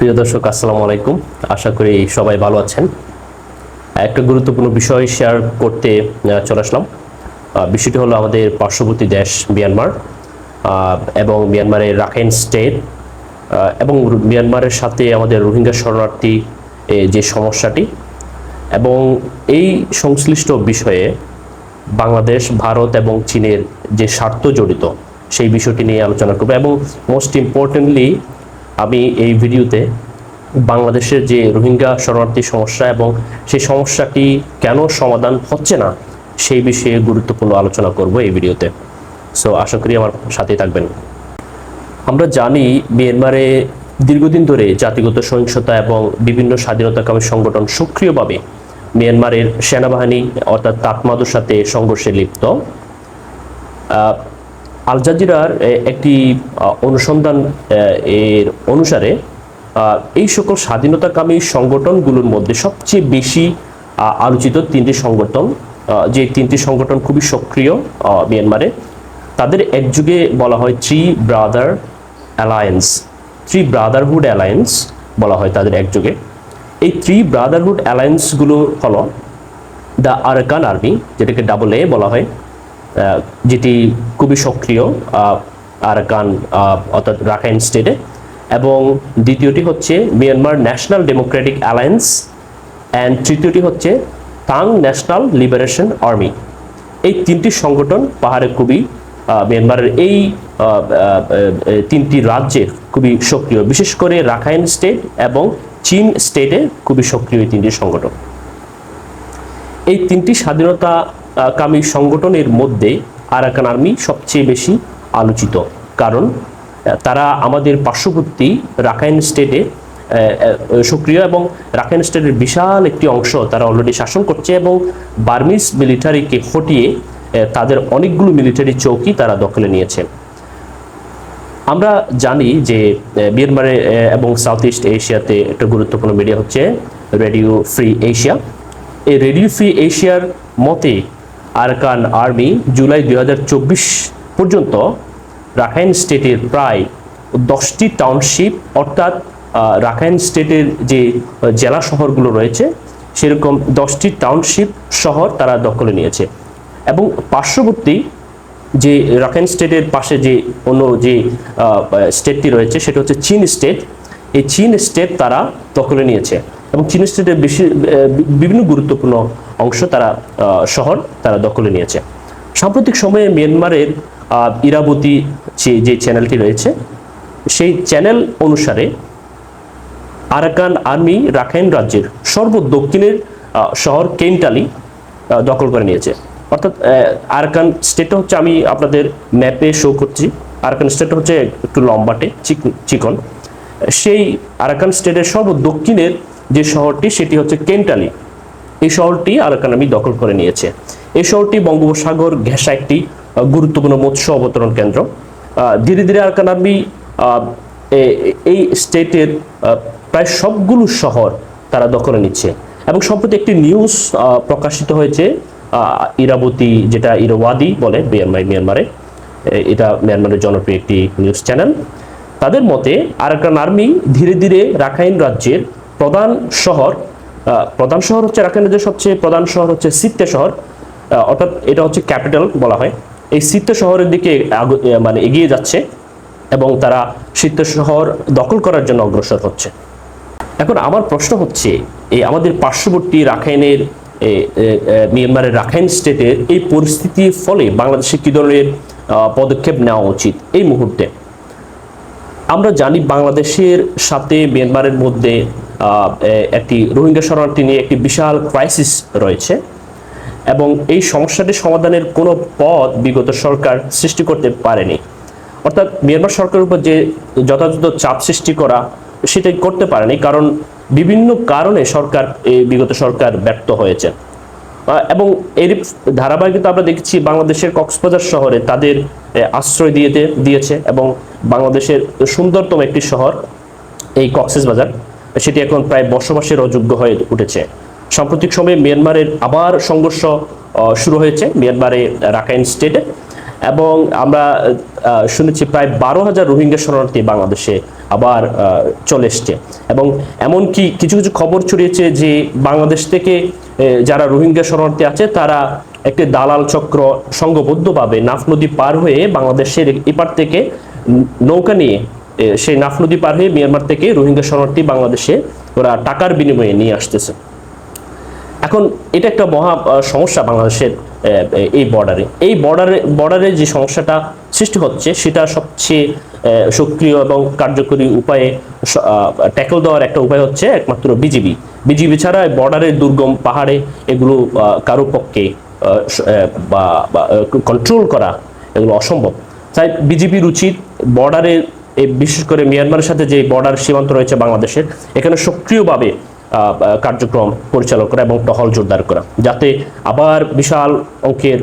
প্রিয় দর্শক, আসসালামু আলাইকুম। আশা করি সবাই ভালো আছেন। একটা গুরুত্বপূর্ণ বিষয় শেয়ার করতে চলে আসলাম। বিষয়টি হলো আমাদের পার্শ্ববর্তী দেশ মিয়ানমার। এবং মিয়ানমারের রাখাইন স্টেট এবং মিয়ানমারের সাথে আমাদের রোহিঙ্গা শরণার্থী যে সমস্যাটি। এবং এই সংশ্লিষ্ট বিষয়ে বাংলাদেশ, ভারত এবং চীনের যে স্বার্থ জড়িত, সেই বিষয়টি নিয়ে আলোচনা করব। এবং মোস্ট ইম্পর্টেন্টলি আমি এই ভিডিওতে বাংলাদেশের যে রোহিঙ্গা শরণার্থী সমস্যা এবং সেই সমস্যাটি কেন সমাধান হচ্ছে না, সেই বিষয়ে গুরুত্বপূর্ণ আলোচনা করব এই ভিডিওতে। সো আশা করি আমার সাথেই থাকবেন। আমরা জানি মিয়ানমারে দীর্ঘদিন ধরে জাতিগত সহিংসতা এবং বিভিন্ন স্বাধীনতাকামী সংগঠন সক্রিয়ভাবে মিয়ানমারের সেনাবাহিনী অর্থাৎ তাতমাদুর সাথে সংঘর্ষে লিপ্ত। আল জাজিরার একটি অনুসন্ধান এর অনুসারে এই সকল স্বাধীনতাকামী সংগঠনগুলোর মধ্যে সবচেয়ে বেশি আলোচিত তিনটি সংগঠন যে তিনটি সংগঠন খুবই সক্রিয় মিয়ানমারে, তাদের একযুগে বলা হয় three brother alliance three brotherhood alliance বলা হয় তাদের একযুগে। এই থ্রি ব্রাদারহুড অ্যালায়েন্সগুলো হলো দ্য আরকান আর্মি, যেটাকে ডাবল এ বলা হয় যেটি খুবই সক্রিয় আরাকান অর্থাৎ রাখাইন স্টেটে। এবং দ্বিতীয়টি হচ্ছে Myanmar national democratic alliance, and তৃতীয়টি হচ্ছে তাং ন্যাশনাল লিবারেশন আর্মি। এই তিনটি সংগঠন পাহাড়ে খুবই মিয়ানমারের এই তিনটি রাজ্যে খুবই সক্রিয়। বিশেষ করে রাখাইন স্টেট এবং চীন স্টেটে খুবই সক্রিয় এই তিনটি সংগঠন। এই তিনটি স্বাধীনতা কামী সংগঠনের মধ্যে আরাকান আর্মি সবচেয়ে বেশি আলোচিত। কারণ তারা আমাদের পার্শ্ববর্তী রাখাইন স্টেটে সক্রিয় এবং রাখাইন স্টেটের বিশাল একটি অংশ তারা অলরেডি শাসন করছে এবং বার্মিস মিলিটারিকে হটিয়ে তাদের অনেকগুলো মিলিটারি চৌকি তারা দখলে নিয়েছে। আমরা জানি যে মিয়ানমারে এবং সাউথ ইস্ট এশিয়াতে একটা গুরুত্বপূর্ণ মিডিয়া হচ্ছে রেডিও ফ্রি এশিয়া। এই রেডিও ফ্রি এশিয়ার মতে আরকান আর্মি জুলাই দুই হাজার চব্বিশ পর্যন্ত রাখাইন স্টেটের প্রায় দশটি টাউনশিপ, অর্থাৎ রাখাইন স্টেটের যে জেলা শহরগুলো রয়েছে, সেরকম দশটি টাউনশিপ শহর তারা দখলে নিয়েছে। এবং পার্শ্ববর্তী যে রাখাইন স্টেটের পাশে যে অন্য যে স্টেটটি রয়েছে, সেটা হচ্ছে চীন স্টেট। এই চীন স্টেট তারা দখলে নিয়েছে। এবং চীন স্টেটের বেশি বিভিন্ন গুরুত্বপূর্ণ অংশ তারা শহর তারা দখলে নিয়েছে। সাম্প্রতিক সময়ে মিয়ানমারের ইরাবতী যে যে চ্যানেলটি রয়েছে, সেই চ্যানেল অনুসারে আরাকান আর্মি রাখাইন রাজ্যের সর্বদক্ষিণের শহর কেন্টালি দখল করে নিয়েছে। অর্থাৎ আরাকান স্টেটটা হচ্ছে, আমি আপনাদের ম্যাপে শো করছি। আরাকান স্টেট হচ্ছে একটু লম্বাটে, চিক- চিকন। সেই আরাকান স্টেটের সর্বদক্ষিণের যে শহরটি, সেটি হচ্ছে কেন্টালি এই শহরটি আরাকান দখল করে নিয়েছে। এই শহরটি বঙ্গোপসাগর ঘেঁষা একটি গুরুত্বপূর্ণ মৎস্য অবতরণ কেন্দ্র। ধীরে ধীরে আরাকান আর্মি এই স্টেটের প্রায় সবগুলো শহর তারা দখলে নিচ্ছে। এবং সম্প্রতি একটি নিউজ প্রকাশিত হয়েছে ইরাবতী, যেটা ইরাওয়াদি বলে মিয়ানমার, মিয়ানমারে। এটা মিয়ানমারের জনপ্রিয় একটি নিউজ চ্যানেল। তাদের মতে, আরাকান আর্মি ধীরে ধীরে রাখাইন রাজ্যের প্রধান শহর প্রধান শহর হচ্ছে রাখাইন রাজ্যের সবচেয়ে প্রধান শহর হচ্ছে সিত্তে শহর। অর্থাৎ এটা হচ্ছে ক্যাপিটাল বলা হয়। এই সিত্তে শহরের দিকে মানে এগিয়ে যাচ্ছে এবং তারা সিত্তে শহর দখল করার জন্য অগ্রসর হচ্ছে। এখন আমার প্রশ্ন হচ্ছে এই আমাদের পার্শ্ববর্তী রাখাইনের মিয়ানমারের রাখাইন স্টেটের এই পরিস্থিতির ফলে বাংলাদেশে কি ধরনের পদক্ষেপ নেওয়া উচিত এই মুহূর্তে? আমরা জানি বাংলাদেশের সাথে মিয়ানমারের মধ্যে একটি রোহিঙ্গা শরণার্থী নিয়ে একটি বিশাল ক্রাইসিস রয়েছে এবং এই সমস্যাটি সমাধানের কোনো পথ বিগত সরকার সৃষ্টি করতে পারেনি। অর্থাৎ মিয়ানমার সরকারের উপর যে যথাযথ চাপ সৃষ্টি করা, সেটাই করতে পারেনি, কারণ বিভিন্ন কারণে সরকার এই বিগত সরকার ব্যর্থ হয়েছে। এবং এর ধারাবাহিকতা আমরা দেখছি বাংলাদেশের কক্সবাজার শহরে তাদের আশ্রয় দিয়ে দিয়েছে এবং বাংলাদেশের সুন্দরতম একটি শহর এই কক্সেস বাজার সেটি এখন প্রায় বসবাসের অযোগ্য হয়ে উঠেছে। সাম্প্রতিক সময়ে মিয়ানমারের আবার সংঘর্ষ শুরু হয়েছে মিয়ানমারে রাখাইন স্টেটে এবং আমরা শুনেছি প্রায় বারো হাজার রোহিঙ্গা শরণার্থী বাংলাদেশে আবার চলে এসছে। এবং এমনকি কিছু কিছু খবর ছড়িয়েছে যে বাংলাদেশ থেকে যারা রোহিঙ্গা শরণার্থী আছে তারা একটি দালাল চক্র সংঘবদ্ধভাবে নাফ নদী পার হয়ে বাংলাদেশের এপার থেকে নৌকা নিয়ে সেই নাফ নদী পার হয়ে মিয়ানমার থেকে রোহিঙ্গা শরণার্থী বাংলাদেশে ওরা টাকার বিনিময়ে নিয়ে আসতেছে। এখন এটা একটা মহা সমস্যা বাংলাদেশের এই বর্ডারে এই বর্ডারে বর্ডারে যে সমস্যাটা সৃষ্টি হচ্ছে, সেটা সবচেয়ে সক্রিয় এবং কার্যকরী উপায়ে ট্যাকল দেওয়ার একটা উপায় হচ্ছে একমাত্র বিজিবি বিজিবি ছাড়া বর্ডারের দুর্গম পাহাড়ে এগুলো কারও পক্ষে বা কন্ট্রোল করা এগুলো অসম্ভব। তাই বিজেপির উচিত বর্ডারে এই বিশেষ করে মিয়ানমারের সাথে যে বর্ডার সীমান্ত রয়েছে বাংলাদেশের, এখানে সক্রিয়ভাবে কার্যক্রম পরিচালনা করা এবং টহল জোরদার করা। যাতে আবার বিশাল অঙ্কের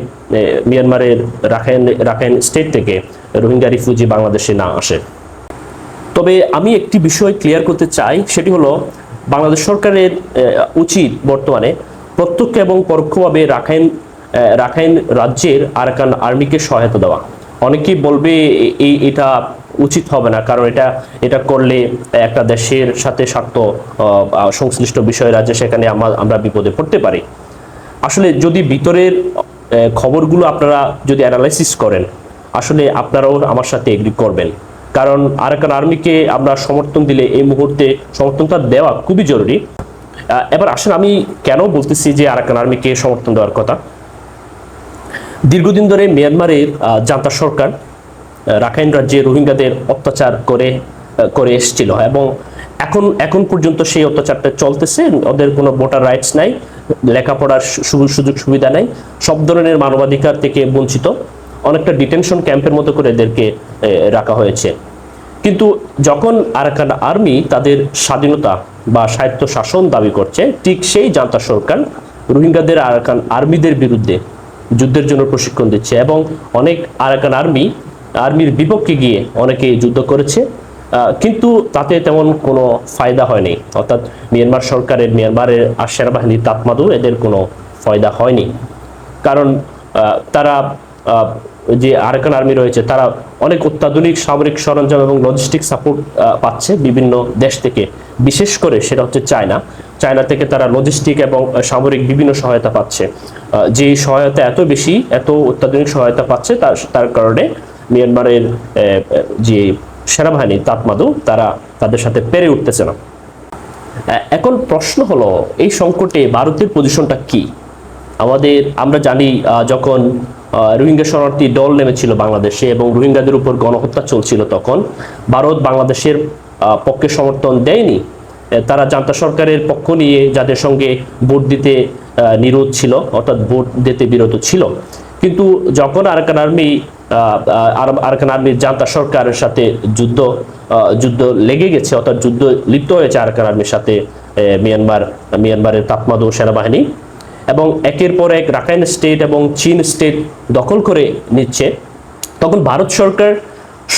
মিয়ানমারের রাখাইন রাখাইন স্টেট থেকে রোহিঙ্গা রিফিউজি বাংলাদেশে না আসে। তবে আমি একটি বিষয় ক্লিয়ার করতে চাই, সেটি হলো বাংলাদেশ সরকারের উচিত বর্তমানে প্রত্যক্ষ এবং পরোক্ষভাবে রাখাইন রাখাইন রাজ্যের আরাকান আর্মিকে সহায়তা দেওয়া। অনেকেই বলবে এই এটা উচিত হবে না, কারণ এটা এটা করলে একটা দেশের সাথে স্বার্থ সংশ্লিষ্ট বিষয় রাজ্যে সেখানে আমরা বিপদে পড়তে পারি। আসলে যদি ভিতরের খবরগুলো আপনারা যদি অ্যানালাইসিস করেন, আসলে আপনারাও আমার সাথে এগ্রি করবেন। কারণ আরাকান আর্মিকে আমরা সমর্থন দিলে এই মুহূর্তে সমর্থনটা দেওয়া খুবই জরুরি। এবার আসেন আমি কেন বলতেছি যে আরাকান আর্মিকে সমর্থন দেওয়ার কথা? দীর্ঘদিন ধরে মিয়ানমারের জান্তা সরকার রাখাইন রাজ্যে রোহিঙ্গাদের অত্যাচার করে করে এসেছিল। এবং এখন এখন পর্যন্ত সেই অত্যাচারটা চলতেছে, ওদের কোনো ভোটার রাইটস নাই, লেখাপড়ার সুযোগ সুবিধা নাই, সব ধরনের মানবাধিকার থেকে বঞ্চিত। অনেকটা ডিটেনশন ক্যাম্পের মতো করে এদেরকে রাখা হয়েছে। কিন্তু যখন আরাকান আর্মি তাদের স্বাধীনতা বা স্বায়ত্ত শাসন দাবি করছে, ঠিক সেই জান্তা সরকার রোহিঙ্গাদের আরাকান আর্মিদের বিরুদ্ধে যুদ্ধের জন্য প্রশিক্ষণ দিচ্ছে। এবং অনেক আরাকান আর্মি আর্মির বিপক্ষে গিয়ে অনেকে যুদ্ধ করেছে কিন্তু তাতে তেমন কোনো ফায়দা হয়নি। অর্থাৎ মিয়ানমার সরকারের, মিয়ানমারের আর সেনাবাহিনীর তাপমাদু এদের কোনো ফায়দা হয়নি। কারণ তারা যে আরাকান আর্মি রয়েছে, তারা অনেক অত্যাধুনিক সামরিক সরঞ্জাম এবং লজিস্টিক সাপোর্ট পাচ্ছে বিভিন্ন দেশ থেকে। বিশেষ করে সেটা হচ্ছে চায়না। চায়না থেকে তারা লজিস্টিক এবং সামরিক বিভিন্ন সহায়তা পাচ্ছে। যে সহায়তা এত বেশি, এত অত্যাধুনিক সহায়তা পাচ্ছে, তার তার কারণে মিয়ানমারের যে সেনাবাহিনী তাতমাদু, তারা তাদের সাথে পেরে উঠতেছে না। এখন প্রশ্ন হলো, এই সংকটে ভারতের পজিশনটা কি? আমাদের, আমরা জানি যখন রোহিঙ্গা শরণার্থী দল নেমেছিল বাংলাদেশে এবং রোহিঙ্গাদের উপর গণহত্যা চলছিল তখন, ভারত বাংলাদেশের পক্ষে সমর্থন দেয়নি। তারা জান্তা সরকারের পক্ষ নিয়ে যাদের সঙ্গে ভোট দিতে নিরোধ ছিল, অর্থাৎ ভোট দিতে বিরত ছিল। কিন্তু যখন আরাকান আর্মি আরাকান আর্মির জান্তা সরকারের সাথে যুদ্ধ যুদ্ধ লেগে গেছে, অর্থাৎ যুদ্ধ লিপ্ত হয়েছে আরাকান আর্মির সাথে মিয়ানমার, মিয়ানমারের তাপমাদু সেনাবাহিনী। এবং একের পর এক রাখাইন স্টেট এবং চীন স্টেট দখল করে নিচ্ছে। তখন ভারত সরকার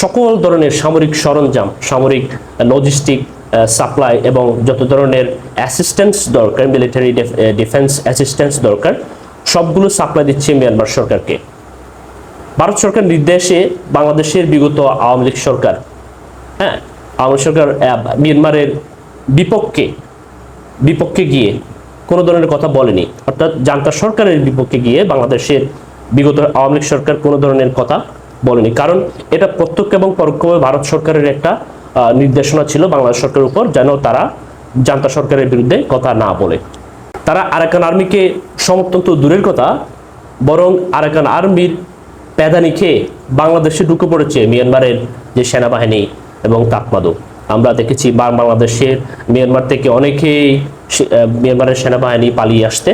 সকল ধরনের সামরিক সরঞ্জাম, সামরিক লজিস্টিক সাপ্লাই এবং যত ধরনের অ্যাসিস্ট্যান্স দরকার মিলিটারি ডিফেন্স অ্যাসিস্ট্যান্স দরকার, সবগুলো সাপ্লাই দিচ্ছে মিয়ানমার সরকারকে। ভারত সরকার নির্দেশে বাংলাদেশের বিগত আওয়ামী লীগ সরকার হ্যাঁ আওয়ামী সরকার মিয়ানমারের বিপক্ষে বিপক্ষে গিয়ে কোনো ধরনের কথা বলেনি। অর্থাৎ জান্তা সরকারের বিপক্ষে গিয়ে বাংলাদেশের বিগত আওয়ামী লীগ সরকার কোনো ধরনের কথা বলেনি। কারণ এটা প্রত্যক্ষ এবং পরোক্ষভাবে ভারত সরকারের একটা নির্দেশনা ছিল বাংলাদেশ সরকারের উপর যেন তারা জান্তা সরকারের বিরুদ্ধে কথা না বলে। তারা আরাকান আর্মিকে সমর্থন তো দূরের কথা, বরং আরাকান আর্মির প্যাদানি খেয়ে বাংলাদেশে ঢুকে পড়েছে মিয়ানমারের যে সেনাবাহিনী এবং তাকমাদু আমরা দেখেছি বাংলাদেশের মিয়ানমার থেকে অনেকেই মিয়ানমারের সেনাবাহিনী পালিয়ে আসতে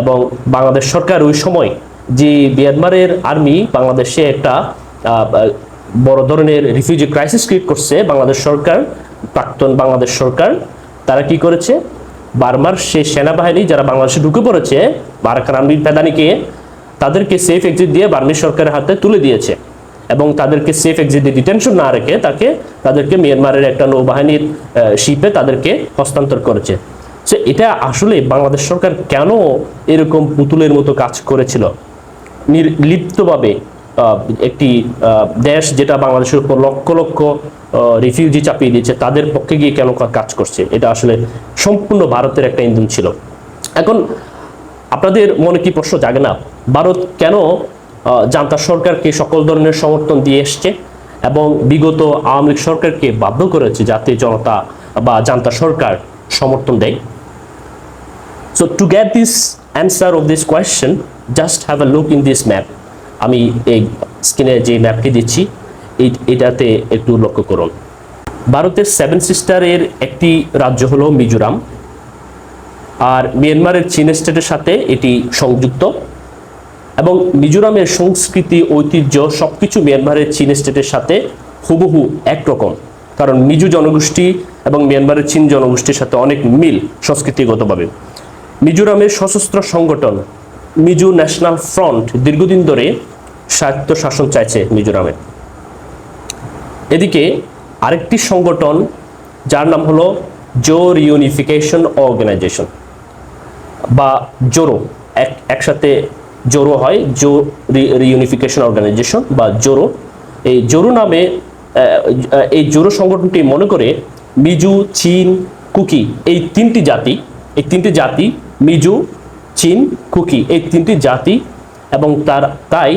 এবং বাংলাদেশ সরকার ওই সময় যে মিয়ানমারের আর্মি বাংলাদেশে একটা বড় ধরনের রিফিউজি ক্রাইসিস ক্রিয়েট করছে বাংলাদেশ সরকার, প্রাক্তন বাংলাদেশ সরকার, তারা কি করেছে? বার্মার সে সেনাবাহিনী যারা বাংলাদেশে ঢুকে পড়েছে বারাকান আর্মির প্যাদানিকে তাদেরকে সেফ এক্সিট দিয়ে বার্মির সরকারের হাতে তুলে দিয়েছে এবং তাদেরকে সেফ এক্সিটে ডিটেনশন না রেখে তাকে, তাদেরকে মিয়ানমারের একটা নৌবাহিনীর শিপে তাদেরকে হস্তান্তর করেছে। সে এটা আসলে বাংলাদেশ সরকার কেন এরকম পুতুলের মতো কাজ করেছিল? নির্লিপ্তভাবে একটি দেশ যেটা বাংলাদেশের উপর লক্ষ লক্ষ রিফিউজি চাপিয়ে দিয়েছে, তাদের পক্ষে গিয়ে কেন কাজ করছে? এটা আসলে সম্পূর্ণ ভারতের একটা ইন্ধন ছিল। এখন আপনাদের মনে কি প্রশ্ন জাগে না? ভারত কেন জান্তা সরকারকে সকল ধরনের সমর্থন দিয়ে এসছে এবং বিগত আওয়ামী লীগ সরকারকে বাধ্য করেছে যাতে জনতা বা জান্তা সরকার সমর্থন দেয়? So to get this answer of this question just have a look in this map আমি এই স্ক্রিনে যে ম্যাপটি দিচ্ছি এটাতে একটু লক্ষ্য করুন। ভারতের সেভেন সিস্টারের একটি রাজ্য হলো মিজোরাম। আর মিয়ানমারের চীন স্টেটের সাথে এটি সংযুক্ত। এবং মিজোরামের সংস্কৃতি, ঐতিহ্য সবকিছু মিয়ানমারের চীন স্টেটের সাথে হুবহু একরকম। কারণ মিজু জনগোষ্ঠী এবং মিয়ানমারের চীন জনগোষ্ঠীর সাথে অনেক মিল সংস্কৃতিগতভাবে। মিজোরামের সশস্ত্র সংগঠন মিজো ন্যাশনাল ফ্রন্ট দীর্ঘদিন ধরে স্বায়ত্ত শাসন চাইছে মিজোরামে। এদিকে আরেকটি সংগঠন, যার নাম হলো জো ইউনিফিকেশন অর্গানাইজেশন। বা জোরো, এক একসাথে জোরো হয়, জো রিউনিফিকেশন অর্গানাইজেশন বা জোরো। এই জোরো নামে এই জোরো সংগঠনটি মনে করে মিজু, চীন, কুকি, এই তিনটি জাতি, এই তিনটি জাতি, মিজু, চীন, কুকি, এই তিনটি জাতি এবং তার, তাই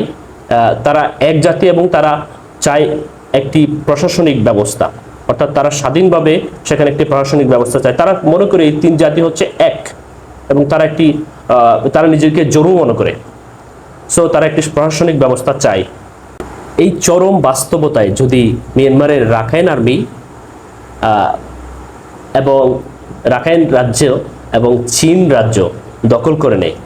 তারা এক জাতি এবং তারা চায় একটি প্রশাসনিক ব্যবস্থা। অর্থাৎ তারা স্বাধীনভাবে সেখানে একটি প্রশাসনিক ব্যবস্থা চায়। তারা মনে করে এই তিন জাতি হচ্ছে এক। এবং তারা একটি তারা নিজেকে জরু মনে করে। সো তারা একটি প্রশাসনিক ব্যবস্থা চায়। এই চরম বাস্তবতায় যদি মিয়ানমারের রাখাইন আর্মি এবং রাখাইন রাজ্য এবং চীন রাজ্য দখল করে নেয়,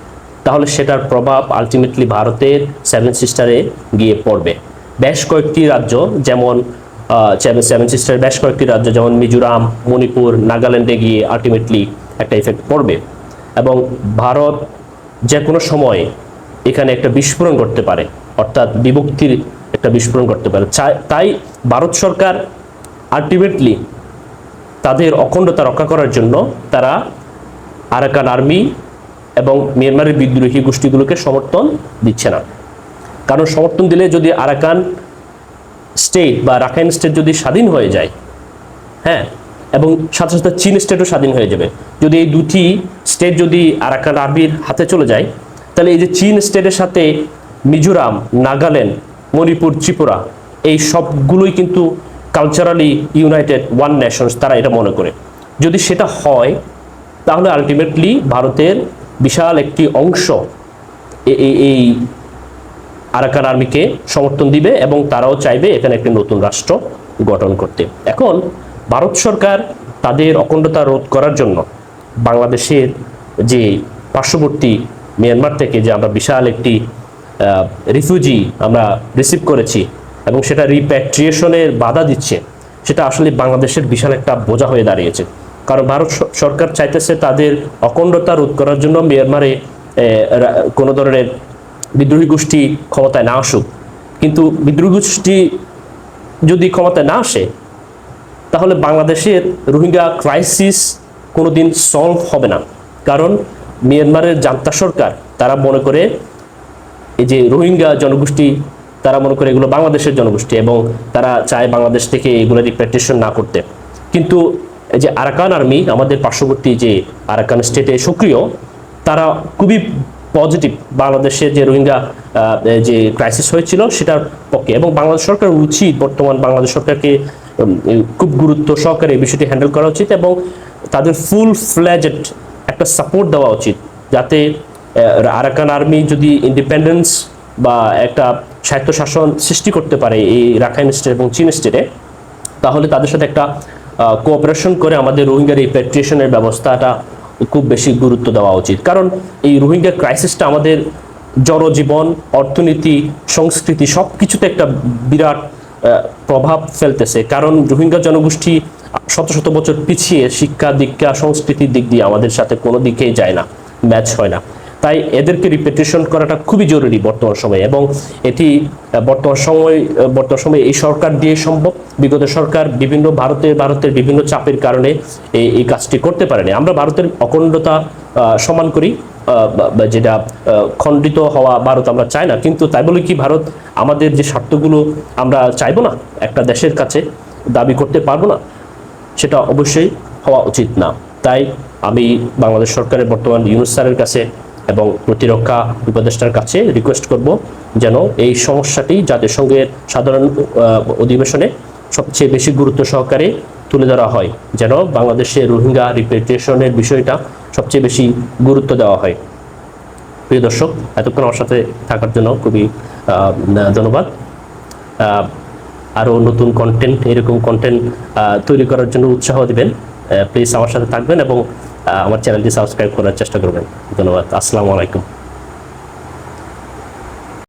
তাহলে সেটার প্রভাব আলটিমেটলি ভারতের সেভেন সিস্টারে গিয়ে পড়বে। বেশ কয়েকটি রাজ্য যেমন সেভেন সিস্টারের বেশ কয়েকটি রাজ্য যেমন মিজোরাম, মণিপুর, নাগাল্যান্ডে গিয়ে আলটিমেটলি একটা ইফেক্ট পড়বে। এবং ভারত যে কোনো সময় এখানে একটা বিস্ফোরণ করতে পারে, অর্থাৎ বিভক্তির একটা বিস্ফোরণ করতে পারে। তাই ভারত সরকার আলটিমেটলি তাদের অখণ্ডতা রক্ষা করার জন্য তারা আরাকান আর্মি এবং মিয়ানমারের বিদ্রোহী গোষ্ঠীগুলোকে সমর্থন দিচ্ছে না। কারণ সমর্থন দিলে যদি আরাকান স্টেট বা রাখাইন স্টেট যদি স্বাধীন হয়ে যায় হ্যাঁ এবং সাথে সাথে চীন স্টেটও স্বাধীন হয়ে যাবে। যদি এই দুটি স্টেট যদি আরাকান আর্মির হাতে চলে যায়, তাহলে এই যে চীন স্টেটের সাথে মিজোরাম, নাগাল্যান্ড, মণিপুর, ত্রিপুরা, এই সবগুলোই কিন্তু কালচারালি ইউনাইটেড ওয়ান নেশনস তারা এটা মনে করে। যদি সেটা হয়, তাহলে আলটিমেটলি ভারতের বিশাল একটি অংশ এই আরাকান আর্মিকে সমর্থন দিবে এবং তারাও চাইবে এখানে একটি নতুন রাষ্ট্র গঠন করতে। এখন ভারত সরকার তাদের অখণ্ডতা রোধ করার জন্য বাংলাদেশের যে পার্শ্ববর্তী মিয়ানমার থেকে যে আমরা বিশাল একটি রিফিউজি আমরা রিসিভ করেছি এবং সেটা রিপ্যাট্রিয়েশনের বাধা দিচ্ছে, সেটা আসলে বাংলাদেশের বিশাল একটা বোঝা হয়ে দাঁড়িয়েছে। কারণ ভারত সরকার চাইতেছে তাদের অখণ্ডতা রোধ করার জন্য মিয়ানমারে কোনো ধরনের বিদ্রোহী গোষ্ঠী ক্ষমতায় না আসুক। কিন্তু বিদ্রোহী গোষ্ঠী যদি ক্ষমতায় না আসে তাহলে বাংলাদেশের রোহিঙ্গা ক্রাইসিস কোনোদিন সলভ হবে না। কারণ মিয়ানমারের জান্তা সরকার, তারা মনে করে এই যে রোহিঙ্গা জনগোষ্ঠী, তারা মনে করে এগুলো বাংলাদেশের জনগোষ্ঠী এবং তারা চায় বাংলাদেশ থেকে এগুলো রিপ্রেটেশন না করতে। কিন্তু এই যে আরাকান আর্মি আমাদের পার্শ্ববর্তী যে আরাকান স্টেটে সক্রিয়, তারা খুবই পজিটিভ বাংলাদেশে যে রোহিঙ্গা যে ক্রাইসিস হয়েছিল সেটার পক্ষে। এবং বাংলাদেশ সরকার উচিত বর্তমান বাংলাদেশ সরকারকে খুব গুরুত্ব সহকারে এই বিষয়টি হ্যান্ডেল করা উচিত এবং তাদের ফুল ফ্ল্যাজেড একটা সাপোর্ট দেওয়া উচিত যাতে আরাকান আর্মি যদি ইন্ডিপেন্ডেন্স বা একটা স্বায়ত্তশাসন সৃষ্টি করতে পারে এই রাখাইন স্টেট এবং চীন স্টেটে তাহলে তাদের সাথে একটা কোঅপারেশন করে আমাদের রোহিঙ্গার এই পেট্রিয়েশনের ব্যবস্থাটা খুব বেশি গুরুত্ব দেওয়া উচিত। কারণ এই রোহিঙ্গা ক্রাইসিসটা আমাদের জনজীবন, অর্থনীতি, সংস্কৃতি সব কিছুতে একটা বিরাট প্রভাব ফেলতেছে। কারণ রোহিঙ্গা জনগোষ্ঠী শত শত বছর পিছিয়ে শিক্ষা, দীক্ষা, সংস্কৃতির দিক দিয়ে আমাদের সাথে কোনো দিকেই যায় না, ম্যাচ হয় না। তাই এদেরকে রিপিটেশন করাটা খুবই জরুরি বর্তমান সময়ে এবং এটি বর্তমান সময়, বর্তমান সময়ে এই সরকার দিয়ে সম্ভব। বিগত সরকার বিভিন্ন ভারতের ভারতের বিভিন্ন চাপের কারণে এই কাজটি করতে পারেনি। আমরা ভারতের অখণ্ডতা সমান করি। যেটা খণ্ডিত হওয়া ভারত আমরা চাই না। কিন্তু তাই বলে কি ভারত আমাদের যে স্বার্থগুলো আমরা চাইব না, একটা দেশের কাছে দাবি করতে পারব না, সেটা অবশ্যই হওয়া উচিত না। তাই আমি বাংলাদেশ সরকারের বর্তমান ইউনুস স্যারের কাছে এবং প্রতিরক্ষা উপদেষ্টার কাছে রিকোয়েস্ট করব যেন এই সমস্যাটি জাতিসংঘের সাধারণ অধিবেশনে সবচেয়ে বেশি গুরুত্ব সহকারে তুলে ধরা হয়। যেন বাংলাদেশে রোহিঙ্গা রিপেট্রিয়েশনের বিষয়টা সবচেয়ে বেশি গুরুত্ব দেওয়া হয়। প্রিয় দর্শক, এতক্ষণ আমার সাথে থাকার জন্য খুবই ধন্যবাদ। আরও নতুন কন্টেন্ট এরকম কন্টেন্ট তৈরি করার জন্য উৎসাহ দেবেন। প্লিজ আমার সাথে থাকবেন এবং আমার চ্যানেলটি সাবস্ক্রাইব করার চেষ্টা করবেন। ধন্যবাদ। আসসালামু আলাইকুম।